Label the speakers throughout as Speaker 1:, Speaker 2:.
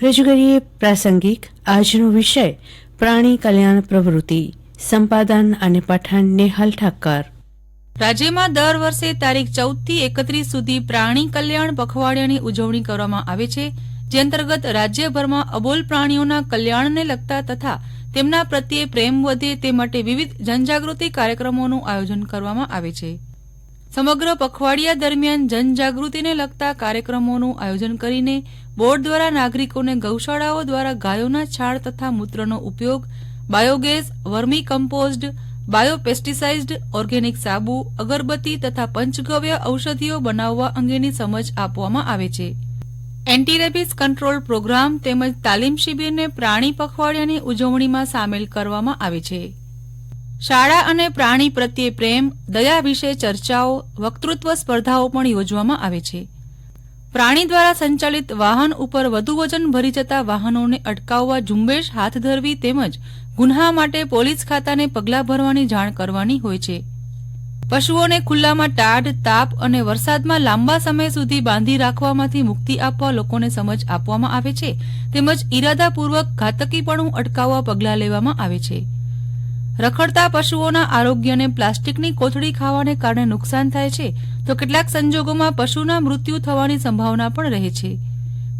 Speaker 1: રજૂ કરીએ પ્રાસંગિક આજનો વિષય, પ્રાણી કલ્યાણ પ્રવૃત્તિ, સંપાદન અને પઠન નેહલ ઠક્કર
Speaker 2: રાજ્યમાં દર વર્ષે તારીખ ચૌદથી એકત્રીસ સુધી પ્રાણી કલ્યાણ પખવાડિયાની ઉજવણી કરવામાં આવે છે, જે અંતર્ગત રાજ્યભરમાં અબોલ પ્રાણીઓના કલ્યાણને લગતા તથા તેમના પ્રત્યે પ્રેમ વધે તે માટે વિવિધ જનજાગૃતિ કાર્યક્રમોનું આયોજન કરવામાં આવે છે. સમગ્ર પખવાડિયા દરમિયાન જનજાગૃતિને લગતા કાર્યક્રમોનું આયોજન કરીને બોર્ડ દ્વારા નાગરિકોને ગૌશાળાઓ દ્વારા ગાયોના છાણ તથા મૂત્રનો ઉપયોગ, biogas vermicompost biopesticide, organic સાબુ, અગરબત્તી તથા પંચગવ્ય ઔષધિઓ બનાવવા અંગેની સમજ આપવામાં આવે છે. એન્ટીરેબીસ કંટ્રોલ પ્રોગ્રામ તેમજ તાલીમ શિબિરને પ્રાણી પખવાડિયાની ઉજવણીમાં સામેલ કરવામાં આવે છે. શાળા અને પ્રાણી પ્રત્યે પ્રેમ, દયા વિશે ચર્ચાઓ, વક્તૃત્વ સ્પર્ધાઓ પણ યોજવામાં આવે છે. પ્રાણી દ્વારા સંચાલિત વાહન ઉપર વધુ વજન ભરી જતા વાહનોને અટકાવવા ઝુંબેશ હાથ ધરવી તેમજ ગુન્હા માટે પોલીસ ખાતાને પગલાં ભરવાની જાણ કરવાની હોય છે. પશુઓને ખુલ્લામાં ટાઢ, તાપ અને વરસાદમાં લાંબા સમય સુધી બાંધી રાખવામાંથી મુક્તિ આપવા લોકોને સમજ આપવામાં આવે છે. તેમજ ઇરાદાપૂર્વક ઘાતકીપણું અટકાવવા પગલાં લેવામાં આવે છે. રખડતા પશુઓના આરોગ્યને પ્લાસ્ટિકની કોથળી ખાવાને કારણે નુકસાન થાય છે તો કેટલાક સંજોગોમાં પશુના મૃત્યુ થવાની સંભાવના પણ રહે છે.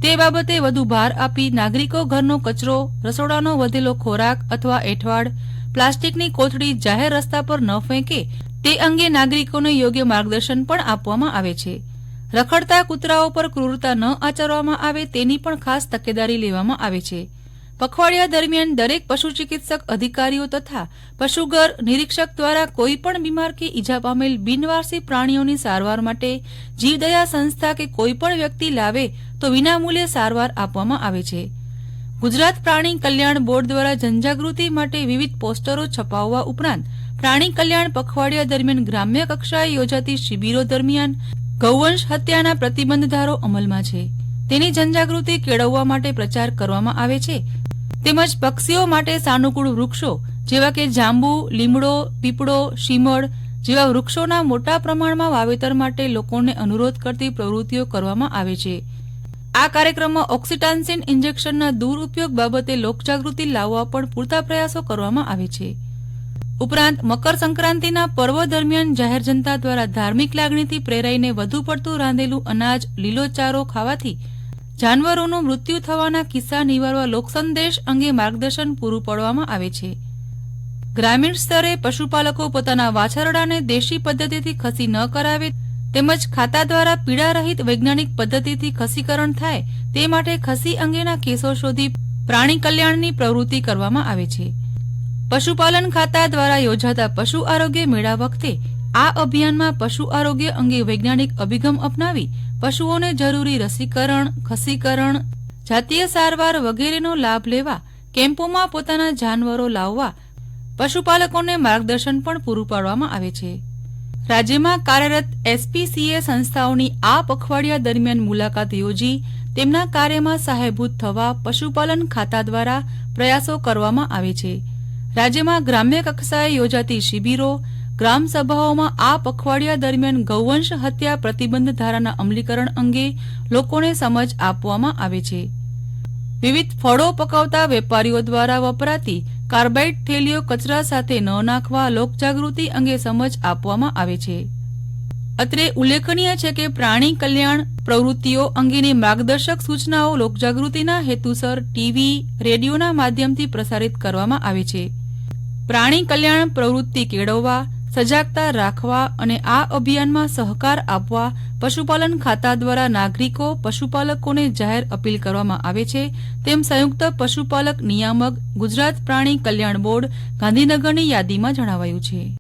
Speaker 2: તે બાબતે વધુ ભાર આપી નાગરિકો ઘરનો કચરો, રસોડાનો વધેલો ખોરાક અથવા એઠવાડ, પ્લાસ્ટિકની કોથળી જાહેર રસ્તા પર ન ફેંકે તે અંગે નાગરિકોને યોગ્ય માર્ગદર્શન પણ આપવામાં આવે છે. રખડતા કૂતરાઓ પર ક્રૂરતા ન આચરવામાં આવે તેની પણ ખાસ તકેદારી લેવામાં આવે છે. પખવાડિયા દરમિયાન દરેક પશુ ચિકિત્સક અધિકારીઓ તથા પશુઘર નિરીક્ષક દ્વારા કોઈપણ બીમાર કે ઈજા પામેલ બિનવારસી પ્રાણીઓની સારવાર માટે જીવદયા સંસ્થા કે કોઈપણ વ્યક્તિ લાવે તો વિનામૂલ્યે સારવાર આપવામાં આવે છે. ગુજરાત પ્રાણી કલ્યાણ બોર્ડ દ્વારા જનજાગૃતિ માટે વિવિધ પોસ્ટરો છપાવવા ઉપરાંત પ્રાણી કલ્યાણ પખવાડિયા દરમિયાન ગ્રામ્ય કક્ષાએ યોજાતી શિબિરો દરમિયાન ગૌવંશ હત્યાના પ્રતિબંધ ધારો અમલમાં છે. તેની જનજાગૃતિ કેળવવા માટે પ્રચાર કરવામાં આવે છે. તેમજ પક્ષીઓ માટે સાનુકૂળ વૃક્ષો, જેવા કે જાંબુ, લીમડો, પીપળો, શીમળ જેવા વૃક્ષોના મોટા પ્રમાણમાં વાવેતર માટે લોકોને અનુરોધ કરતી પ્રવૃત્તિઓ કરવામાં આવે છે. આ કાર્યક્રમમાં ઓક્સિટાન્સિન ઇન્જેક્શનના દુરુપયોગ બાબતે લોકજાગૃતિ લાવવા પણ પૂરતા પ્રયાસો કરવામાં આવે છે. ઉપરાંત મકર સંક્રાંતિના પર્વ દરમિયાન જાહેર જનતા દ્વારા ધાર્મિક લાગણીથી પ્રેરાઈને વધુ પડતું રાંધેલું અનાજ લીલો ચારો ખાવાથી જાનવરોનું મૃત્યુ થવાના કિસ્સા નિવારવા લોકસંદેશ અંગે માર્ગદર્શન પૂરું પાડવામાં આવે છે. ગ્રામીણ સ્તરે પશુપાલકો પોતાના વાછરડાને દેશી પદ્ધતિથી ખસી ન કરાવે તેમજ ખાતા દ્વારા પીડા રહિત વૈજ્ઞાનિક પદ્ધતિથી ખસીકરણ થાય તે માટે ખસી અંગેના કેસો શોધી પ્રાણી કલ્યાણની પ્રવૃત્તિ કરવામાં આવે છે. પશુપાલન ખાતા દ્વારા યોજાતા પશુ આરોગ્ય મેળા વખતે આ અભિયાનમાં પશુ આરોગ્ય અંગે વૈજ્ઞાનિક અભિગમ અપનાવી પશુઓને જરૂરી રસીકરણ, ખસીકરણ, જાતીય સારવાર વગેરેનો લાભ લેવા, કેમ્પોમાં પોતાના જાનવરો લાવવા, પશુપાલકોને માર્ગદર્શન પણ પૂરું પાડવામાં આવે છે. રાજ્યમાં કાર્યરત એસપીસીએ સંસ્થાઓની આ પખવાડિયા દરમિયાન મુલાકાત યોજી તેમના કાર્યમાં સહાયભૂત થવા પશુપાલન ખાતા દ્વારા પ્રયાસો કરવામાં આવે છે. રાજ્યમાં ગ્રામ્ય કક્ષાએ યોજાતી શિબિરો ગ્રામ સભાઓમાં આ પખવાડિયા દરમિયાન ગૌવંશ હત્યા પ્રતિબંધ ધારાના અમલીકરણ અંગે લોકોને સમજ આપવામાં આવે છે. વિવિધ ફળો પકવતા વેપારીઓ દ્વારા વપરાતી કાર્બાઇડ થેલીઓ કચરા સાથે ન નાખવા લોકજાગૃતિ અંગે સમજ આપવામાં આવે છે. અત્રે ઉલ્લેખનીય છે કે પ્રાણી કલ્યાણ પ્રવૃત્તિઓ અંગેની માર્ગદર્શક સૂચનાઓ લોકજાગૃતિના હેતુસર ટીવી, રેડિયોના માધ્યમથી પ્રસારિત કરવામાં આવે છે. પ્રાણી કલ્યાણ પ્રવૃત્તિ કેળવવા સજાગતા રાખવા અને આ અભિયાનમાં સહકાર આપવા પશુપાલન ખાતા દ્વારા નાગરિકો, પશુપાલકોને જાહેર અપીલ કરવામાં આવે છે. તેમ સંયુક્ત પશુપાલક નિયામક, ગુજરાત પ્રાણી કલ્યાણ બોર્ડ ગાંધીનગરની યાદીમાં જણાવાયું છે.